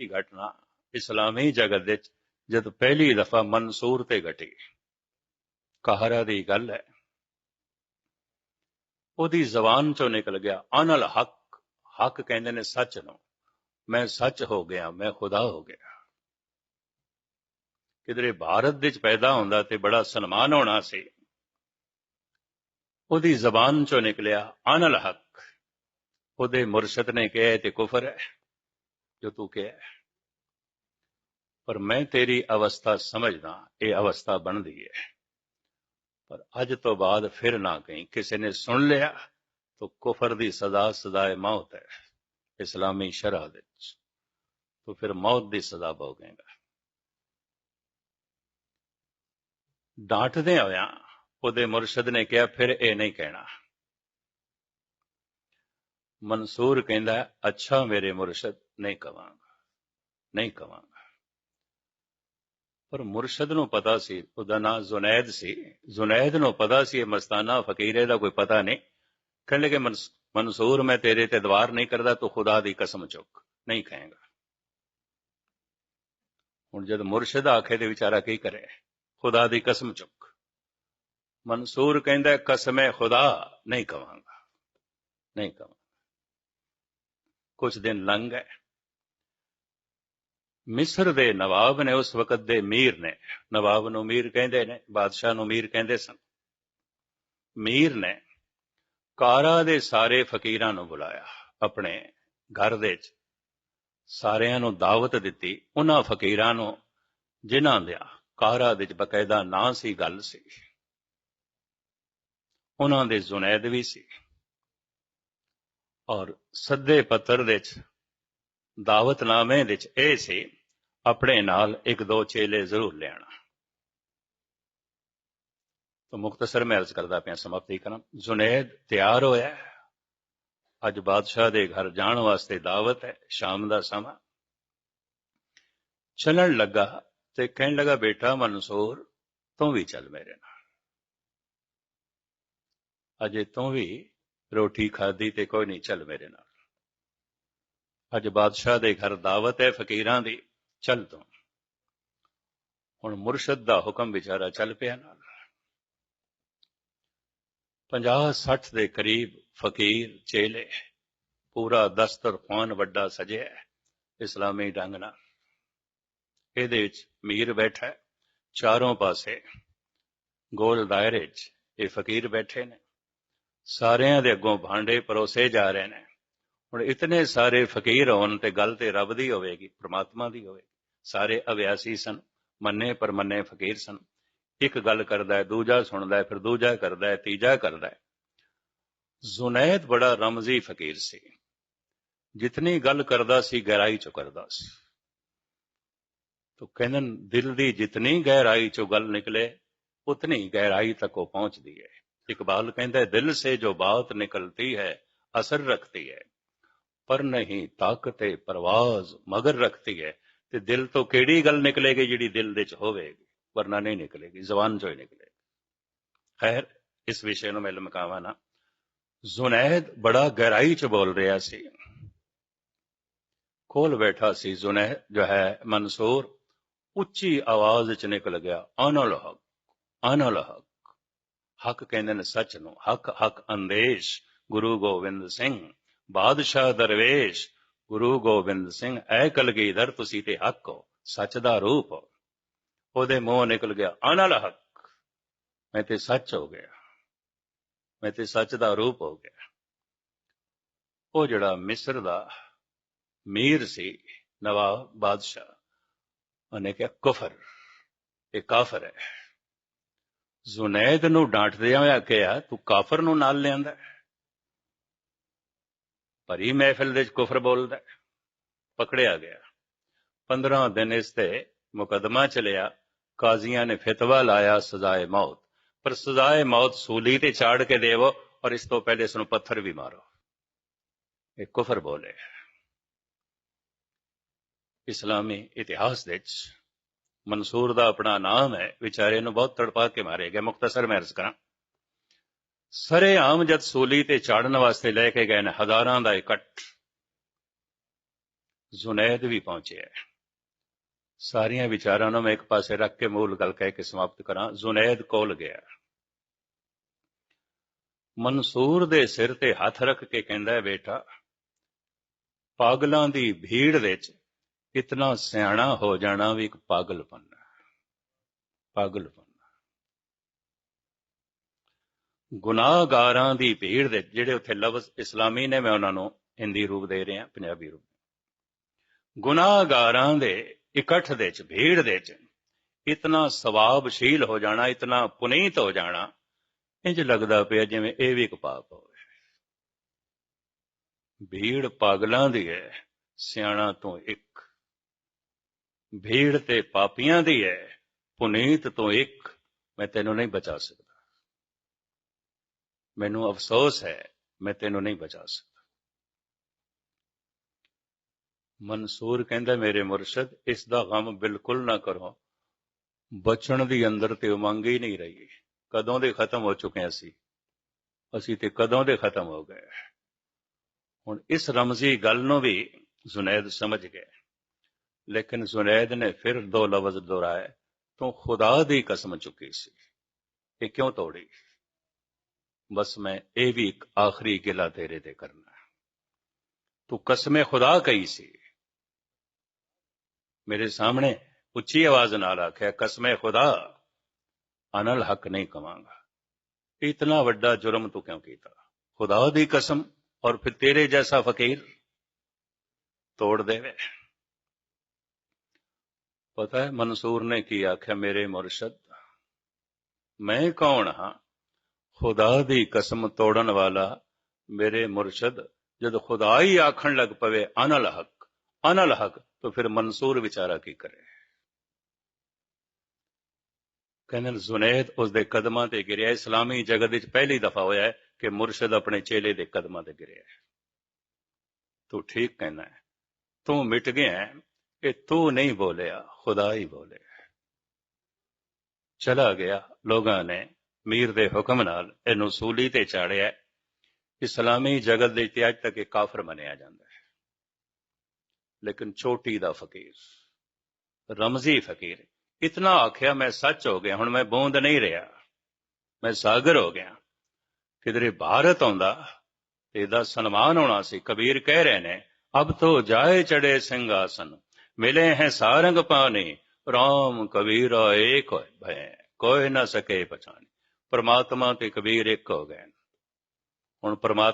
ਇਹ ਘਟਨਾ ਇਸਲਾਮੀ ਜਗਤ ਵਿੱਚ ਜਦ ਪਹਿਲੀ ਦਫਾ ਮਨਸੂਰ ਤੇ ਘਟੀ। ਕਹਾਰਾ ਦੀ ਗੱਲ ਹੈ। ਉਹਦੀ ਜ਼ਬਾਨ ਚੋਂ ਨਿਕਲ ਗਿਆ, ਅਨਲ ਹੱਕ। ਹੱਕ ਕਹਿੰਦੇ ਨੇ, ਸੱਚ ਨੂੰ। ਮੈਂ ਸੱਚ ਹੋ ਗਿਆ, ਮੈਂ ਖੁਦਾ ਹੋ ਗਿਆ। ਕਿਧਰੇ ਭਾਰਤ ਵਿੱਚ ਪੈਦਾ ਹੁੰਦਾ ਤੇ ਬੜਾ ਸਨਮਾਨ ਹੋਣਾ ਸੀ। ਉਹਦੀ ਜ਼ਬਾਨ ਚੋਂ ਨਿਕਲਿਆ, ਅਨਲ ਹੱਕ। ਉਹਦੇ ਮੁਰਸ਼ਦ ਨੇ ਕਿਹਾ ਤੇ ਕੁਫਰ ਹੈ। ਜੋ ਤੂੰ ਕਿਹਾ ਪਰ ਮੈਂ ਤੇਰੀ ਅਵਸਥਾ ਸਮਝਦਾ ਇਹ ਅਵਸਥਾ ਬਣਦੀ ਹੈ ਪਰ ਅੱਜ ਤੋਂ ਬਾਅਦ ਫਿਰ ਨਾ ਕਹੀਂ ਕਿਸੇ ਨੇ ਸੁਣ ਲਿਆ ਤਾਂ ਕੁਫਰ ਦੀ ਸਜ਼ਾ ਸਜ਼ਾਏ ਮੌਤ ਹੈ ਇਸਲਾਮੀ ਸ਼ਰਅ ਵਿੱਚ ਤਾਂ ਫਿਰ ਮੌਤ ਦੀ ਸਜ਼ਾ ਭੋਗੇਗਾ ਡਾਂਟਦੇ ਹੋਇਆ ਉਹਦੇ ਮੁਰਸ਼ਦ ਨੇ ਕਿਹਾ ਫਿਰ ਇਹ ਨਹੀਂ ਕਹਿਣਾ ਮਨਸੂਰ ਕਹਿੰਦਾ ਅੱਛਾ ਮੇਰੇ ਮੁਰਸ਼ਦ ਨਹੀਂ ਕਵਾਂਗਾ ਨਹੀਂ ਕਵਾਂਗਾ ਪਰ ਮੁਰਸ਼ਦ ਨੂੰ ਪਤਾ ਸੀ ਉਹਦਾ ਨਾਮ ਜ਼ੁਨੈਦ ਸੀ ਜ਼ੁਨੈਦ ਨੂੰ ਪਤਾ ਸੀ ਇਹ ਮਸਤਾਨਾ ਫਕੀਰੇ ਦਾ ਕੋਈ ਪਤਾ ਨਹੀਂ ਕਹਿਣ ਲੱਗੇ ਮਨਸੂਰ ਮੈਂ ਤੇਰੇ ਤੇ ਦਵਾਰ ਨਹੀਂ ਕਰਦਾ ਤੂੰ ਖੁਦਾ ਦੀ ਕਸਮ ਚੁੱਕ ਨਹੀਂ ਕਹੇਗਾ ਹੁਣ ਜਦ ਮੁਰਸ਼ਿਦ ਆਖੇ ਤੇ ਵਿਚਾਰਾ ਕੀ ਕਰੇ ਖੁਦਾ ਦੀ ਕਸਮ ਚੁੱਕ ਮਨਸੂਰ ਕਹਿੰਦਾ ਕਸਮੇ ਖੁਦਾ ਨਹੀਂ ਕਵਾਂਗਾ ਨਹੀਂ ਕਵਾਂ ਕੁਝ ਦਿਨ ਲੰਘ ਗਏ ਮਿਸਰ ਦੇ ਨਵਾਬ ਨੇ ਉਸ ਵਕਤ ਦੇ ਮੀਰ ਨੇ, ਨਵਾਬ ਨੂੰ ਮੀਰ ਕਹਿੰਦੇ ਨੇ, ਬਾਦਸ਼ਾਹ ਨੂੰ ਮੀਰ ਕਹਿੰਦੇ ਸਨ। ਮੀਰ ਨੇ ਕਾਰਾ ਦੇ ਸਾਰੇ ਫਕੀਰਾਂ ਨੂੰ ਬੁਲਾਇਆ, ਆਪਣੇ ਘਰ ਦੇ ਵਿੱਚ। ਸਾਰਿਆਂ ਨੂੰ ਦਾਵਤ ਦਿੱਤੀ, ਉਹਨਾਂ ਫਕੀਰਾਂ ਨੂੰ, ਜਿਨ੍ਹਾਂ ਦੇ ਕਾਰਾ ਦੇ ਵਿੱਚ ਬਕਾਇਦਾ ਨਾਂ ਸੀ, ਗੱਲ ਸੀ। ਉਹਨਾਂ ਦੇ ਜ਼ੁਨੈਦ ਵੀ ਸੀ। ਔਰ ਸੱਦੇ ਪੱਤਰ ਦੇ ਵਿੱਚ, ਦਾਵਤਨਾਮੇ ਵਿੱਚ ਇਹ ਸੀ ਆਪਣੇ ਨਾਲ ਇੱਕ ਦੋ ਚੇਲੇ ਜ਼ਰੂਰ ਲੈਣਾ ਤਾਂ ਮੁਖਤਸਰ ਮੈਂ ਅਰਜ਼ ਕਰਦਾ ਪਿਆ ਸਮਾਪਤੀ ਕਰਾਂ। ਜ਼ੁਨੈਦ ਤਿਆਰ ਹੋਇਆ ਅੱਜ ਬਾਦਸ਼ਾਹ ਦੇ ਘਰ ਜਾਣ ਵਾਸਤੇ ਦਾਵਤ ਹੈ। ਸ਼ਾਮ ਦਾ ਸਮਾਂ। ਚੱਲਣ ਲੱਗਾ ਤੇ ਕਹਿਣ ਲੱਗਾ, ਬੇਟਾ, ਮਨਸੂਰ, ਤੂੰ ਵੀ ਚੱਲ ਮੇਰੇ ਨਾਲ। ਅਜੇ ਤੂੰ ਵੀ ਰੋਟੀ ਖਾਦੀ ਤੇ ਕੋਈ ਨਹੀਂ ਚੱਲ ਮੇਰੇ ਨਾਲ। ਅੱਜ ਬਾਦਸ਼ਾਹ ਦੇ ਘਰ ਦਾਵਤ ਹੈ ਫਕੀਰਾਂ ਦੀ। ਚੱਲ ਤੂੰ। ਹੁਣ ਮੁਰਸ਼ਦ ਦਾ ਹੁਕਮ ਵਿਚਾਰਾ ਚੱਲ ਪਿਆ ਨਾਲ। 50 60 ਦੇ ਕਰੀਬ ਫਕੀਰ ਚੇਲੇ, ਪੂਰਾ ਦਸਤਰਖਾਨ ਵੱਡਾ ਸਜਿਆ ਇਸਲਾਮੀ ਢੰਗ ਨਾਲ। ਇਹਦੇ ਵਿੱਚ ਮੀਰ ਬੈਠਾ ਚਾਰੋਂ ਪਾਸੇ ਗੋਲ ਦਾਇਰੇ 'ਚ ਇਹ ਫਕੀਰ ਬੈਠੇ ਨੇ। ਸਾਰਿਆਂ ਦੇ ਅੱਗੋਂ ਭਾਂਡੇ ਪਰੋਸੇ ਜਾ ਰਹੇ ਨੇ। ਹੁਣ ਇਤਨੇ ਸਾਰੇ ਫਕੀਰ ਹੋਣ ਤੇ ਗੱਲ ਤੇ ਰੱਬ ਦੀ ਹੋਵੇਗੀ, ਪ੍ਰਮਾਤਮਾ ਦੀ ਹੋਵੇ ਸਾਰੇ ਅਵਿਆਸੀ ਸਨ, ਮੰਨੇ ਪਰ ਮੰਨੇ ਫਕੀਰ ਸਨ। ਇੱਕ ਗੱਲ ਕਰਦਾ ਹੈ, ਦੂਜਾ ਸੁਣਦਾ ਹੈ, ਫਿਰ ਦੂਜਾ ਕਰਦਾ ਹੈ, ਤੀਜਾ ਕਰਦਾ ਹੈ। ਜ਼ੁਨੈਦ ਬੜਾ ਰਮਜ਼ੀ ਫਕੀਰ ਸੀ। ਜਿਤਨੀ ਗੱਲ ਕਰਦਾ ਸੀ, ਗਹਿਰਾਈ ਚ ਕਰਦਾ ਸੀ। ਤੋ ਕਹਿੰਦੇ ਦਿਲ ਦੀ ਜਿਤਨੀ ਗਹਿਰਾਈ ਚੋਂ ਗੱਲ ਨਿਕਲੇ, ਉਤਨੀ ਗਹਿਰਾਈ ਤੱਕ ਉਹ ਪਹੁੰਚਦੀ ਹੈ। ਇਕਬਾਲ ਕਹਿੰਦਾ ਦਿਲ ਸੇ ਜੋ ਬਾਤ ਨਿਕਲਤੀ ਹੈ, ਅਸਰ ਰੱਖਤੀ ਹੈ। ਪਰ ਨਹੀਂ, ਤਾਕਤ ਹੈ ਪ੍ਰਵਾਜ਼ ਮਗਰ ਰੱਖਤੀ ਹੈ ਤੇ ਦਿਲ ਤੋਂ ਕਿਹੜੀ ਗੱਲ ਨਿਕਲੇਗੀ ਜਿਹੜੀ ਦਿਲ ਦੇ ਚ ਹੋਵੇਗੀ? ਵਰਨਾ ਨਹੀਂ ਨਿਕਲੇਗੀ, ਜ਼ਬਾਨ ਚੋਂ ਹੀ ਨਿਕਲੇਗੀ। ਖੈਰ, ਇਸ ਵਿਸ਼ੇ ਨੂੰ ਮੈਂ ਲਮਕਾਵਾਂ ਨਾ। ਜ਼ੁਨੈਦ ਬੜਾ ਗਹਿਰਾਈ ਚ ਬੋਲ ਰਿਹਾ ਸੀ। ਕੋਲ ਬੈਠਾ ਸੀ ਜ਼ੁਨੈਦ, ਜੋ ਹੈ ਮਨਸੂਰ। ਉੱਚੀ ਆਵਾਜ਼ ਚ ਨਿਕਲ ਗਿਆ, ਅਨਲ ਹਕ ਅਨਲ ਹਕ। ਹਕ ਕਹਿੰਦੇ ਨੇ ਸੱਚ ਨੂੰ, ਹਕ ਹਕ ਅੰਦੇਸ਼, ਗੁਰੂ ਗੋਬਿੰਦ ਸਿੰਘ। ਬਾਦਸ਼ਾਹ ਦਰਵੇਸ਼, ਗੁਰੂ ਗੋਬਿੰਦ ਸਿੰਘ, ਐ ਕਲਗੀਧਰ ਤੁਸੀਂ ਤੇ ਹੱਕ ਹੋ, ਸੱਚ ਦਾ ਰੂਪ ਹੋ। ਉਹਦੇ ਮੂੰਹ ਨਿਕਲ ਗਿਆ ਅਨਲ ਹੱਕ। ਮੈਂ ਤੇ ਸੱਚ ਹੋ ਗਿਆ। ਮੈਂ ਤੇ ਸੱਚ ਦਾ ਰੂਪ ਹੋ ਗਿਆ। ਉਹ ਜਿਹੜਾ ਮਿਸਰ ਦਾ ਮੀਰ ਸੀ, ਨਵਾਬ ਬਾਦਸ਼ਾਹ, ਉਹਨੇ ਕਿਹਾ, ਕਫਰ, ਇਹ ਕਾਫਰ ਹੈ। ਜ਼ੁਨੈਦ ਨੂੰ ਡਾਂਟਦੇ ਹੋਇਆ ਕਿਹਾ, ਤੂੰ ਕਾਫਰ ਨੂੰ ਨਾਲ ਲਿਆਂਦਾ ਭਰੀ ਮਹਿਫਿਲ ਦੇ ਵਿੱਚ ਕੁਫਰ ਬੋਲਦਾ ਪਕੜਿਆ ਗਿਆ। 15 ਦਿਨ ਇਸ ਤੇ ਮੁਕਦਮਾ ਚਲਿਆ। ਕਾਜ਼ੀਆਂ ਨੇ ਫਤਵਾ ਲਾਇਆ ਸਜ਼ਾਏ ਮੌਤ। ਪਰ ਸਜ਼ਾਏ ਮੌਤ ਸੂਲੀ ਤੇ ਚਾੜ ਕੇ ਦੇਵੋ ਔਰ ਇਸ ਤੋਂ ਪਹਿਲੇ ਇਸ ਨੂੰ ਪੱਥਰ ਵੀ ਮਾਰੋ। ਇਹ ਕੁਫਰ ਬੋਲੇ ਇਸਲਾਮੀ ਇਤਿਹਾਸ ਵਿੱਚ ਮਨਸੂਰ ਦਾ ਆਪਣਾ ਨਾਮ ਹੈ। ਵਿਚਾਰੇ ਨੂੰ ਬਹੁਤ ਤੜਪਾ ਕੇ ਮਾਰੇ ਗਏ। ਮੁਖਤਸਰ ਮੈਂ ਅਰਜ਼ ਕਰਾਂ। ਸਰੇ ਆਮ ਜਦ ਸੋਲੀ ਤੇ ਚਾੜਨ ਵਾਸਤੇ ਲੈ ਕੇ ਗਏ ਨੇ, ਹਜ਼ਾਰਾਂ ਦਾ ਇਕੱਠ। ਜ਼ੁਨੈਦ ਵੀ ਪਹੁੰਚਿਆ ਸਾਰੀਆਂ ਵਿਚਾਰਾਂ ਨੂੰ ਮੈਂ ਇੱਕ ਪਾਸੇ ਰੱਖ ਕੇ ਮੂਲ ਗੱਲ ਕਹਿ ਕੇ ਸਮਾਪਤ ਕਰਾਂ, ਜ਼ੁਨੈਦ ਕੋਲ ਗਿਆ। ਮਨਸੂਰ ਦੇ ਸਿਰ ਤੇ ਹੱਥ ਰੱਖ ਕੇ ਕਹਿੰਦਾ ਬੇਟਾ, ਪਾਗਲਾਂ ਦੀ ਭੀੜ ਵਿੱਚ ਇਤਨਾ ਸਿਆਣਾ ਹੋ ਜਾਣਾ ਵੀ ਇੱਕ ਪਾਗਲਪਨ ਹੈ। ਪਾਗਲਪਨ। ਗੁਨਾਹਗਾਰਾਂ ਦੀ ਭੀੜ ਦੇ ਜਿਹੜੇ ਉੱਥੇ ਲਫ਼ਜ਼ ਇਸਲਾਮੀ ਨੇ, ਮੈਂ ਉਹਨਾਂ ਨੂੰ ਹਿੰਦੀ ਰੂਪ ਦੇ ਰਿਹਾ, ਪੰਜਾਬੀ ਰੂਪ। ਗੁਨਾਹਗਾਰਾਂ ਦੇ ਇਕੱਠ ਦੇ ਚ, ਭੀੜ ਦੇ ਚ ਇਤਨਾ ਸਵਾਬਸ਼ੀਲ ਹੋ ਜਾਣਾ, ਇਤਨਾ ਪੁਨੀਤ ਹੋ ਜਾਣਾ ਇੰਜ ਲੱਗਦਾ ਪਿਆ ਜਿਵੇਂ ਇਹ ਵੀ ਇੱਕ ਪਾਪ ਹੋਵੇ। ਭੀੜ ਪਾਗਲਾਂ ਦੀ ਹੈ, ਸਿਆਣਾ ਤੋਂ ਇੱਕ। ਭੀੜ ਤੇ ਪਾਪੀਆਂ ਦੀ ਹੈ, ਪੁਨੀਤ ਤੋਂ ਇੱਕ। ਮੈਂ ਤੈਨੂੰ ਨਹੀਂ ਬਚਾ ਸਕਦਾ। ਮੈਨੂੰ ਅਫਸੋਸ ਹੈ ਮੈਂ ਤੈਨੂੰ ਨਹੀਂ ਬਚਾ ਸਕਦਾ ਮਨਸੂਰ ਕਹਿੰਦਾ ਮੇਰੇ ਮੁਰਸ਼ਦ ਇਸ ਦਾ ਗਮ ਬਿਲਕੁਲ ਨਾ ਕਰੋ ਬਚਣ ਦੀ ਅੰਦਰ ਤੇ ਉਮੰਗ ਹੀ ਨਹੀਂ ਰਹੀ ਕਦੋਂ ਦੇ ਖਤਮ ਹੋ ਚੁੱਕੇ ਅਸੀਂ ਅਸੀਂ ਤੇ ਕਦੋਂ ਦੇ ਖਤਮ ਹੋ ਗਏ ਹੁਣ ਇਸ ਰਮਜ਼ੀ ਗੱਲ ਨੂੰ ਵੀ ਜ਼ੁਨੈਦ ਸਮਝ ਗਏ ਲੇਕਿਨ ਜ਼ੁਨੈਦ ਨੇ ਫਿਰ ਦੋ ਲਫ਼ਜ਼ ਦੁਹਰਾਏ ਤੂੰ ਖੁਦਾ ਦੀ ਕਸਮ ਚੁੱਕੀ ਸੀ ਇਹ ਕਿਉਂ ਤੋੜੀ ਬਸ ਮੈਂ ਇਹ ਵੀ ਇੱਕ ਆਖਰੀ ਗਿਲਾ ਤੇਰੇ ਤੇ ਕਰਨਾ ਤੂੰ ਕਸਮੇ ਖੁਦਾ ਕਹੀ ਸੀ ਮੇਰੇ ਸਾਹਮਣੇ ਉੱਚੀ ਆਵਾਜ਼ ਨਾਲ ਆਖਿਆ ਕਸਮੇ ਖੁਦਾ ਅਨਲ ਹੱਕ ਨਹੀਂ ਕਵਾਂਗਾ ਇਤਨਾ ਵੱਡਾ ਜੁਰਮ ਤੂੰ ਕਿਉਂ ਕੀਤਾ ਖੁਦਾ ਦੀ ਕਸਮ ਔਰ ਫਿਰ ਤੇਰੇ ਜੈਸਾ ਫਕੀਰ ਤੋੜ ਦੇਵੇ ਪਤਾ ਹੈ ਮਨਸੂਰ ਨੇ ਕੀ ਆਖਿਆ ਮੇਰੇ ਮੁਰਸ਼ਦ ਮੈਂ ਕੌਣ ਹਾਂ ਖੁਦਾ ਦੀ ਕਸਮ ਤੋੜਨ ਵਾਲਾ ਮੇਰੇ ਮੁਰਸ਼ਦ ਜਦ ਖੁਦਾ ਹੀ ਆਖਣ ਲੱਗ ਪਵੇ ਅਨਲ ਹਕ ਅਨਲ ਹਕ ਤਾਂ ਫਿਰ ਮਨਸੂਰ ਵਿਚਾਰਾ ਕੀ ਕਰੇ ਕਹਿੰਦੇ ਜ਼ੁਨੈਦ ਉਸ ਦੇ ਕਦਮਾਂ ਤੇ ਗਿਰਿਆ ਇਸਲਾਮੀ ਜਗਤ ਵਿੱਚ ਪਹਿਲੀ ਦਫਾ ਹੋਇਆ ਹੈ ਕਿ ਮੁਰਸ਼ਿਦ ਆਪਣੇ ਚੇਲੇ ਦੇ ਕਦਮਾਂ ਤੇ ਗਿਰਿਆ ਹੈ ਤੂੰ ਠੀਕ ਕਹਿਣਾ ਹੈ ਤੂੰ ਮਿਟ ਗਿਆ ਹੈ ਇਹ ਤੂੰ ਨਹੀਂ ਬੋਲਿਆ ਖੁਦਾ ਹੀ ਬੋਲੇ ਚਲਾ ਗਿਆ ਲੋਕਾਂ ਨੇ ਮੀਰ ਦੇ ਹੁਕਮ ਨਾਲ ਇਹਨੂੰ ਸੂਲੀ ਤੇ ਚਾੜਿਆ। ਇਸਲਾਮੀ ਜਗਤ ਦੇ ਇਤਿਹਾਸ ਤੱਕ ਇਹ ਕਾਫਰ ਮੰਨਿਆ ਜਾਂਦਾ ਹੈ। ਲੇਕਿਨ ਛੋਟੀ ਦਾ ਫਕੀਰ, ਰਮਜ਼ੀ ਫਕੀਰ, ਇਤਨਾ ਆਖਿਆ ਮੈਂ ਸੱਚ ਹੋ ਗਿਆ, ਹੁਣ ਮੈਂ ਬੂੰਦ ਨਹੀਂ ਰਿਹਾ। ਮੈਂ ਸਾਗਰ ਹੋ ਗਿਆ। ਕਿਧਰੇ ਭਾਰਤ ਆਉਂਦਾ ਤੇ ਇਹਦਾ ਸਨਮਾਨ ਹੋਣਾ ਸੀ। ਕਬੀਰ ਕਹਿ ਰਹੇ ਨੇ, ਅਬ ਤੋ ਜਾਏ ਚੜੇ ਸਿੰਘਾਸਨ, ਮਿਲੇ ਹੈ ਸਾਰੰਗ ਪਾਣੀ, ਰਾਮ ਕਬੀਰਾ ਏਕ ਹੋਏ ਭੈ, ਕੋਈ ਨਾ ਸਕੇ ਪਛਾਣੇ। ਪਰਮਾਤਮਾ ਤੇ ਕਬੀਰ ਇੱਕ ਹੋ ਗਏ ਹੁਣ ਪਰਮਾਤਮਾ